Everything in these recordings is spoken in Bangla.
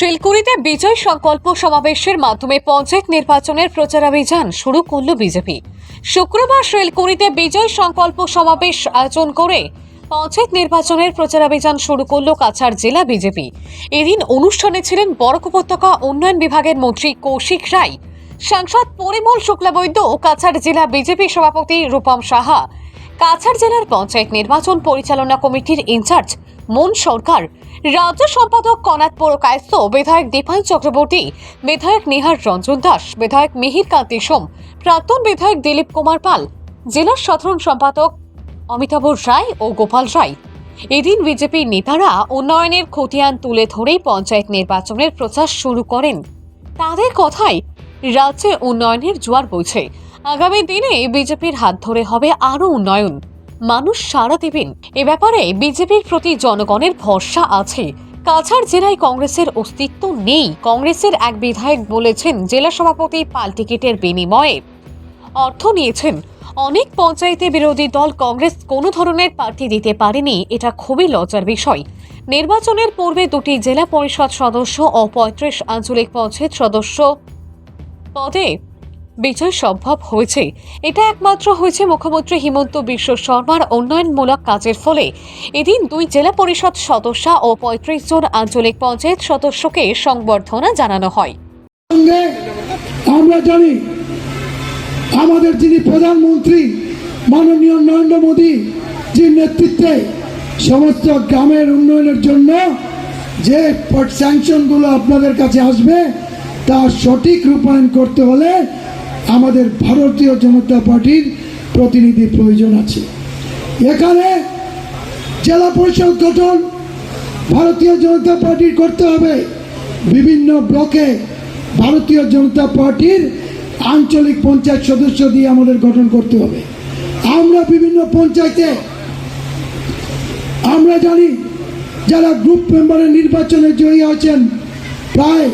শিলকুড়িতে বিজয় সংকল্প সমাবেশের মাধ্যমে পঞ্চায়েত নির্বাচনের প্রচারাভিযান শুরু করল বিজেপি। শুক্রবার শিলকুড়িতে বিজয় সংকল্প সমাবেশ আয়োজন করে পঞ্চায়েত নির্বাচনের প্রচারাভিযান শুরু করল কাছাড় জেলা বিজেপি। এদিন অনুষ্ঠানে ছিলেন বরক উপত্যকা উন্নয়ন বিভাগের মন্ত্রী কৌশিক রায়, সাংসদ পরিমল শুক্লাবৈদ্য ও কাছাড় জেলা বিজেপি সভাপতি রূপম সাহা। কাছাড় জেলার পঞ্চায়েত নির্বাচন পরিচালনা কমিটির ইনচার্জ মন সরকার রাজ্য সম্পাদক কনাথ পুরকায়স্থ, বিধায়ক দীপায়ন চক্রবর্তী, বিধায়ক নিহার রঞ্জন দাস, বিধায়ক মিহির কান্তি সোম, প্রাক্তন বিধায়ক দিলীপ কুমার পাল জেলার সাধারণ সম্পাদক অমিতাভ রায় ও গোপাল রায়। এদিন বিজেপির নেতারা উন্নয়নের খতিয়ান তুলে ধরেই পঞ্চায়েত নির্বাচনের প্রচার শুরু করেন। তাদের কথাই রাজ্যে উন্নয়নের জোয়ার বইছে। আগামী দিনে বিজেপির হাত ধরে হবে আরও উন্নয়ন। মানুষ সাড়া দেবেন। এ ব্যাপারে বিজেপির প্রতি জনগণের ভরসা আছে। কাছাড় জেলায় কংগ্রেসের অস্তিত্ব নেই। কংগ্রেসের এক বিধায়ক বলেছেন, জেলা সভাপতি পাল টিকিটের বিনিময়ে অর্থ নিয়েছেন। অনেক পঞ্চায়েতে বিরোধী দল কংগ্রেস কোনো ধরনের প্রার্থী দিতে পারেনি, এটা খুবই লজ্জার বিষয়। নির্বাচনের পূর্বে দুটি জেলা পরিষদ সদস্য ও পঁয়ত্রিশ আঞ্চলিক পঞ্চায়েত সদস্য পদে বিজয় সম্ভব হয়েছে। এটা একমাত্র হয়েছে মুখ্যমন্ত্রী হিমন্ত বিশ্ব শর্মার উন্নয়নমূলক কাজের ফলে। এদিন দুই জেলা পরিষদ সদস্য ও পঁয়ত্রিশ জন আঞ্চলিক পঞ্চায়েত সদস্যকে সংবর্ধনা জানানো হয়। আমরা জানি, আমাদের যিনি প্রধানমন্ত্রী মাননীয় নরেন্দ্র মোদী যে নেতৃত্বে সমস্ত গ্রামের উন্নয়নের জন্য যে স্যাংশনগুলো আপনাদের কাছে আসবে, তা সঠিক রূপায়ণ করতে হলে আমাদের ভারতীয় জনতা পার্টির প্রতিনিধি প্রয়োজন আছে। এখানে জেলা পরিষদ গঠন ভারতীয় জনতা পার্টির করতে হবে। বিভিন্ন ব্লকে ভারতীয় জনতা পার্টির আঞ্চলিক পঞ্চায়েত সদস্য দিয়ে আমাদের গঠন করতে হবে। আমরা বিভিন্ন পঞ্চায়েতে, আমরা জানি যারা গ্রুপ মেম্বারের নির্বাচনে জয়ী হয়েছেন, প্রায়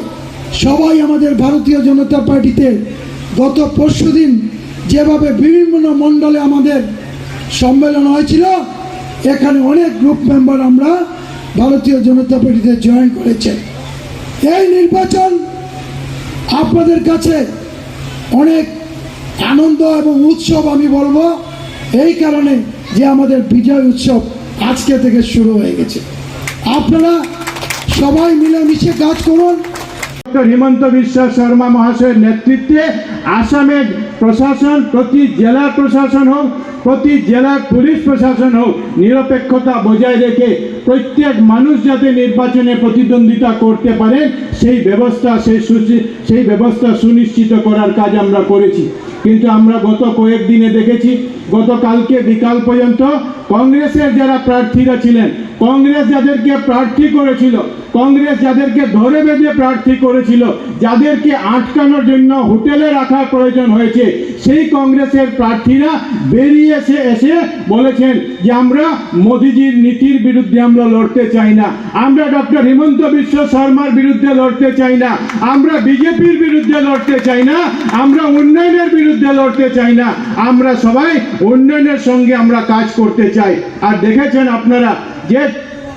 সবাই আমাদের ভারতীয় জনতা পার্টিতে গত পরশুদিন যেভাবে বিভিন্ন মণ্ডলে আমাদের সম্মেলন হয়েছিল, এখানে অনেক গ্রুপ মেম্বার আমরা ভারতীয় জনতা পার্টিতে জয়েন করেছেন এই নির্বাচন আপনাদের কাছে অনেক আনন্দ এবং উৎসব আমি বলব, এই কারণে যে আমাদের বিজয় উৎসব আজকে থেকে শুরু হয়ে গেছে। আপনারা সবাই মিলেমিশে কাজ করুন। ডক্টর হিমন্ত বিশ্ব শর্মা মহাশয়ের নেতৃত্বে আসামের প্রশাসন, প্রতি জেলা প্রশাসন হোক, প্রতি জেলার পুলিশ প্রশাসন হোক, নিরপেক্ষতা বজায় রেখে প্রত্যেক মানুষ যাতে নির্বাচনে প্রতিদ্বন্দ্বিতা করতে পারে, সেই ব্যবস্থা, সেই সেই ব্যবস্থা সুনিশ্চিত করার কাজ আমরা করেছি। কিন্তু আমরা গত কয়েকদিনে দেখেছি, গতকালকে বিকাল পর্যন্ত কংগ্রেসের যারা প্রার্থীরা ছিলেন, কংগ্রেস যাদেরকে প্রার্থী করেছিল, কংগ্রেস যাদেরকে ধরে বেঁধে প্রার্থী করেছিল, যাদেরকে আটকানোর জন্য হোটেলে রাখার প্রয়োজন হয়েছে। সেই কংগ্রেসের প্রার্থীরা বেরিয়ে এসে এসে বলেছেন যে আমরা মোদিজির নীতির বিরুদ্ধে আমরা লড়তে চাই না। আমরা ডক্টর হিমন্ত বিশ্ব শর্মার বিরুদ্ধে লড়তে চাই না। আমরা বিজেপির বিরুদ্ধে লড়তে চাই না। আমরা উন্নয়নের বিরুদ্ধে লড়তে চাই না। আমরা সবাই উন্নয়নের সঙ্গে আমরা কাজ করতে চাই। আর দেখেছেন আপনারা যে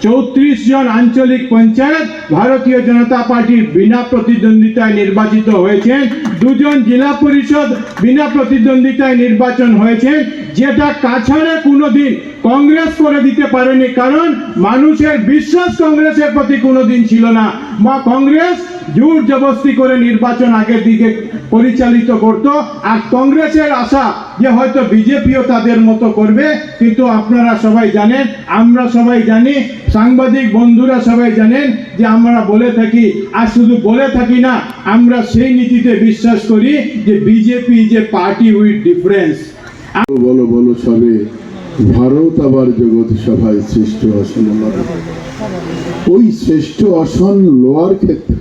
চৌত্রিশ জন আঞ্চলিক পঞ্চায়েত ভারতীয় জনতা পার্টি বিনা প্রতিদ্বন্দ্বিতায় নির্বাচিত হয়েছেন। দুজন জেলা পরিষদ বিনা প্রতিদ্বন্দ্বিতায় নির্বাচন হয়েছে যেটা কাছাড়ে কোনোদিন কংগ্রেস করে দিতে পারেনি, কারণ মানুষের বিশ্বাস কংগ্রেসের প্রতি কোনোদিন ছিল না। বা কংগ্রেস জোর জবস্তি করে নির্বাচন আগের দিকে পরিচালিত করত। আর কংগ্রেসের আশা যে হয়তো বিজেপিও তাদের মতো করবে, কিন্তু আপনারা সবাই জানেন, আমরা সবাই জানি, সাংবাদিক বন্ধুরা সবাই জানেন যে আমরা বলে থাকি, আর শুধু বলে থাকি না, আমরা সেই নীতিতে বিশ্বাস করি যে বিজেপি যে পার্টি উইথ ডিফারেন্স বলো বলো সবে, ভারত আবার জগৎ সভায় শ্রেষ্ঠ আসন ওই শ্রেষ্ঠ আসন লোয়ার ক্ষেত্রে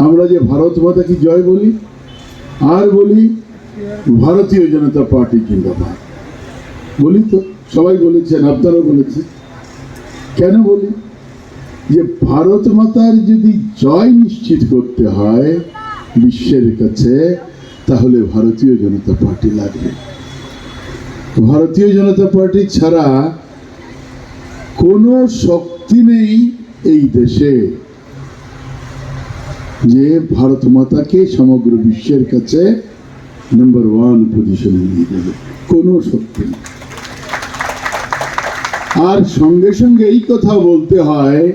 আমরা যে ভারত মাতা কি জয় বলি? আর বলি, ভারতীয় জনতা পার্টি জিন্দাবাদ। বলি তো, সবাই বলেছেন, আপনারাও বলেছেন। কেন বলি? যে ভারত মাতার যদি জয় নিশ্চিত করতে হয় বিশ্বের কাছে, তাহলে ভারতীয় জনতা পার্টি লাগবে। ভারতীয় জনতা পার্টি ছাড়া কোনো শক্তি নেই এই দেশে। যে ভারত মাতাকে সমগ্র বিশ্বের কাছে নাম্বার ওয়ান পজিশনে নিয়ে যাবে। কোনো নেই। আর সঙ্গে সঙ্গে এই কথা বলতে হয়,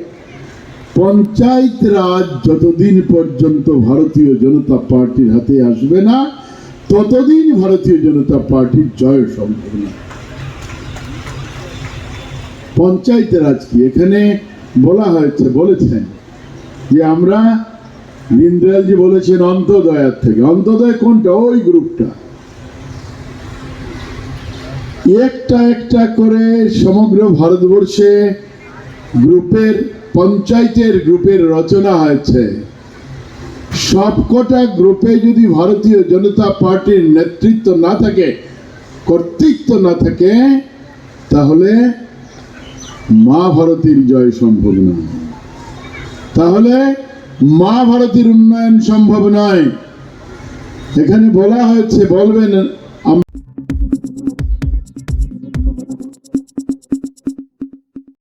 পঞ্চায়েত রাজ যতদিন পর্যন্ত ভারতীয় জনতা পার্টির হাতে আসবে না, ততদিন ভারতীয় জনতা পার্টির জয় সম্ভব না। পঞ্চায়েত রাজ কি? এখানে বলা হয়েছে, বলেছেন যে আমরা দীনদয়ালজি বলেছেন অন্তদয়ার থেকে। অন্তদয় কোনটা? ওই গ্রুপটা। একটা একটা করে সমগ্র ভারতবর্ষে গ্রুপের, পঞ্চায়েতের গ্রুপের রচনা হয়েছে সবকটা গ্রুপে যদি ভারতীয় জনতা পার্টির নেতৃত্ব না থাকে, কর্তৃত্ব না থাকে, তাহলে মা ভারতীর জয় সম্ভব নয় তাহলে মা ভারতীর উন্নয়ন সম্ভব নয়। এখানে বলা হয়েছে বলবেন